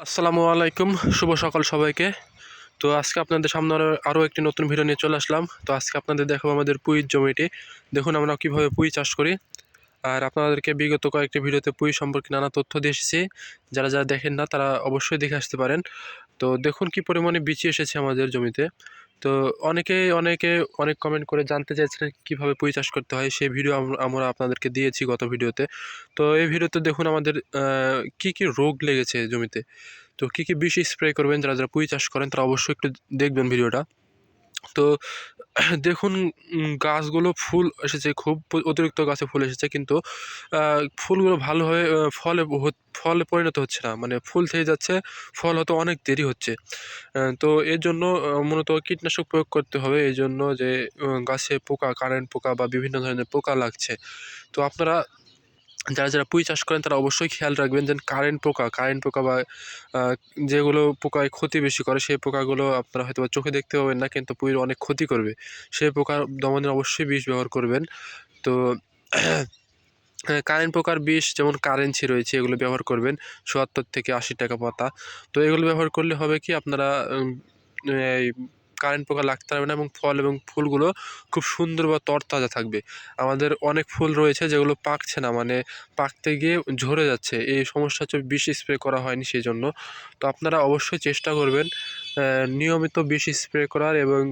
আসসালামু আলাইকুম, শুভ সকাল সবাইকে। তো আজকে আপনাদের সামনে আরও আরও একটি নতুন ভিডিও নিয়ে চলে আসলাম। তো আজকে আপনাদের দেখাবো আমাদের পুঁইয়ের জমিটি। দেখুন আমরা কীভাবে পুঁই চাষ করি। আর আপনাদেরকে বিগত কয়েকটি ভিডিওতে পুঁই সম্পর্কে নানা তথ্য দিয়ে এসেছি। যারা যারা দেখেন না, তারা অবশ্যই দেখে আসতে পারেন। তো দেখুন কি পরিমাণে বিচি এসেছে আমাদের জমিতে। তো অনেকে অনেকে অনেক কমেন্ট করে জানতে চাইছিলেন কীভাবে পুঁই চাষ করতে হয়। সেই ভিডিও আমরা আপনাদেরকে দিয়েছি গত ভিডিওতে তো। এই ভিডিওতে দেখুন আমাদের কি কি রোগ লেগেছে জমিতে। তো কী কী বিষ স্প্রে করবেন, যারা যারা পুঁই চাষ করেন তারা অবশ্যই একটু দেখবেন ভিডিওটা তো দেখুন গাছগুলো ফুল এসেছে, খুব অতিরিক্ত গাছে ফুল এসেছে, কিন্তু ফুলগুলো ভালোভাবে ফলে ফলে পরিণত হচ্ছে না। মানে ফুল থেকে যাচ্ছে, ফল হতে অনেক দেরি হচ্ছে। তো এর জন্য মূলত কীটনাশক প্রয়োগ করতে হবে। এই জন্য যে গাছে পোকা কারেন্ট পোকা বা বিভিন্ন ধরনের পোকা লাগছে। তো আপনারা যারা যারা পুঁই চাষ করেন, তারা অবশ্যই খেয়াল রাখবেন যেন কারেন্ট পোকা কারেন্ট পোকা বা যেগুলো পোকায় ক্ষতি বেশি করে, সেই পোকাগুলো আপনারা হয়তো চোখে দেখতে পাবেন না, কিন্তু পুঁইয়ের অনেক ক্ষতি করবে। সেই পোকা দমনের অবশ্যই বিষ ব্যবহার করবেন। তো কারেন্ট পোকার বিষ যেমন কারেন্সি রয়েছে, এগুলো ব্যবহার করবেন। চুয়াত্তর থেকে আশি টাকা পাতা। তো এগুলো ব্যবহার করলে হবে কি, আপনারা এই কারেন্ট পোকা লাগতে পারবে না এবং ফল এবং ফুলগুলো খুব সুন্দর বা তরতাজা থাকবে। আমাদের অনেক ফুল রয়েছে যেগুলো পাকছে না মানে পাকতে গিয়ে ঝরে যাচ্ছে। এই সমস্যা হচ্ছে বিষ স্প্রে করা হয়নি সেই জন্য তো আপনারা অবশ্যই চেষ্টা করবেন নিয়মিত বিষ স্প্রে করার এবং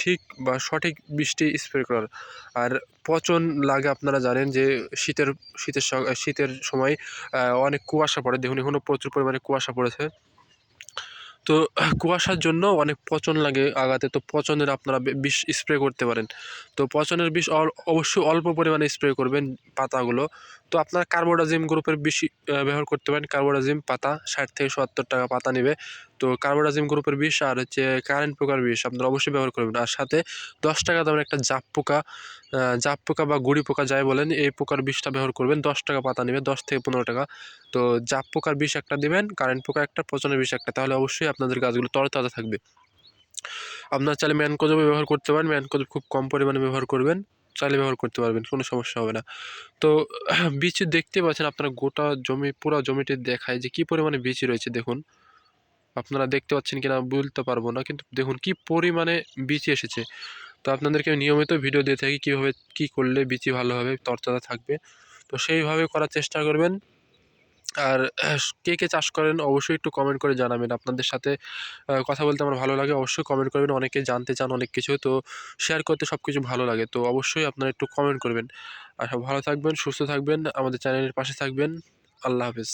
ঠিক বা সঠিক বৃষ্টি স্প্রে করার। আর পচন লাগে আপনারা জানেন যে শীতের শীতের শীতের সময় অনেক কুয়াশা পড়ে। দেখুন এখনও প্রচুর পরিমাণে কুয়াশা পড়েছে। তো কুয়াশার জন্য অনেক পচন লাগে আগাতে। তো পচনের আপনারা বিষ স্প্রে করতে পারেন। তো পচনের বিষ অবশ্যই অল্প পরিমাণে স্প্রে করবেন পাতাগুলো। তো আপনারা কার্বোডাজিম গ্রুপের বেশি ব্যবহার করতে পারেন। কার্বোডাজিম পাতা, ষাট থেকে সত্তর টাকা পাতা নেবে। তো কার্বোডাজিম গ্রুপের বিষ আর হচ্ছে কারেন্ট পোকার বিষ আপনারা অবশ্যই ব্যবহার করবেন। আর সাথে দশ টাকা দামের একটা জাপ পোকা জাপ পোকা বা গুড়ি পোকা যাই বলেন, এই পোকার বিষটা ব্যবহার করবেন। দশ টাকা পাতা নেবে, দশ থেকে পনেরো টাকা। তো জাপ পোকার বিষ একটা দেবেন কারেন্ট পোকা একটা, পচনের বিষ একটা। তাহলে অবশ্যই আপনাদের গাছগুলো তরতাজা থাকবে। আপনার চাইলে ম্যানকোজও ব্যবহার করতে পারেন। ম্যানকোজ খুব কম পরিমাণে ব্যবহার করবেন। চাইলে ব্যবহার করতে পারবেন, কোনো সমস্যা হবে না। তো বীজ দেখতে পাচ্ছেন আপনারা গোটা জমি, পুরো জমিটি দেখায় যে কি পরিমাণে বীজ রয়েছে, দেখুন। আপনারা দেখতে পাচ্ছেন কিনা বলতে পারব না, কিন্তু দেখুন কি পরিমাণে বীজ এসেছে। তো আপনাদেরকে আমি নিয়মিত ভিডিও দিয়ে থাকি কীভাবে, কী করলে বিচি ভালোভাবে হবে থাকবে। তো সেইভাবে করার চেষ্টা করবেন। আর কে কে চাষ করেন অবশ্যই একটু কমেন্ট করে জানাবেন। আপনাদের সাথে কথা বলতে আমার ভালো লাগে। অবশ্যই কমেন্ট করবেন, অনেকে জানতে চান অনেক কিছু, তো শেয়ার করতে সব কিছু ভালো লাগে। তো অবশ্যই আপনারা একটু কমেন্ট করবেন। আর ভালো থাকবেন, সুস্থ থাকবেন, আমাদের চ্যানেলের পাশে থাকবেন। আল্লাহ হাফেজ।